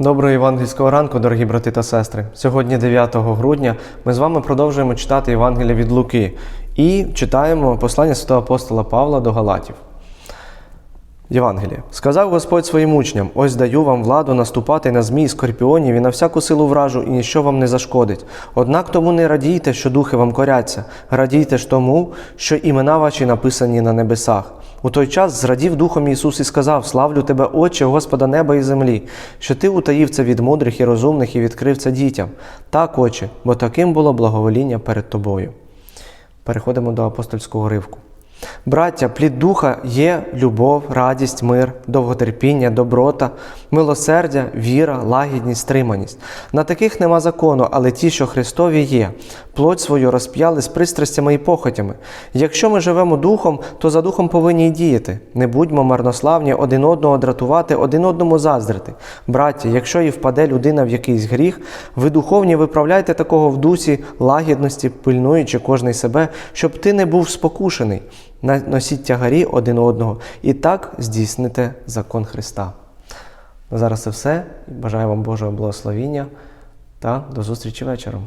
Доброго євангельського ранку, дорогі брати та сестри. Сьогодні, 9 грудня, ми з вами продовжуємо читати Євангелія від Луки і читаємо послання святого апостола Павла до Галатів. Євангеліє. Сказав Господь своїм учням: ось даю вам владу наступати на змій, скорпіонів і на всяку силу вражу, і ніщо вам не зашкодить. Однак тому не радійте, що духи вам коряться, радійте ж тому, що імена ваші написані на небесах. У той час зрадів Духом Ісус і сказав: Славлю тебе, Отче, Господа неба і землі, що ти утаїв це від мудрих і розумних і відкрив це дітям. Так, Отче, бо таким було благовоління перед тобою. Переходимо до апостольського ривку. Браття, плід духа є любов, радість, мир, довготерпіння, доброта, милосердя, віра, лагідність, стриманість. На таких нема закону, але ті, що Христові є, плоть свою розп'яли з пристрастями і похотями. Якщо ми живемо духом, то за духом повинні й діяти. Не будьмо марнославні, один одного дратувати, один одному заздрити. Браття, якщо і впаде людина в якийсь гріх, ви духовні виправляйте такого в дусі лагідності, пильнуючи кожний себе, щоб ти не був спокушений. Носіть тягарі один одного і так здійсните закон Христа. На зараз це все. Бажаю вам Божого благословіння та до зустрічі вечором.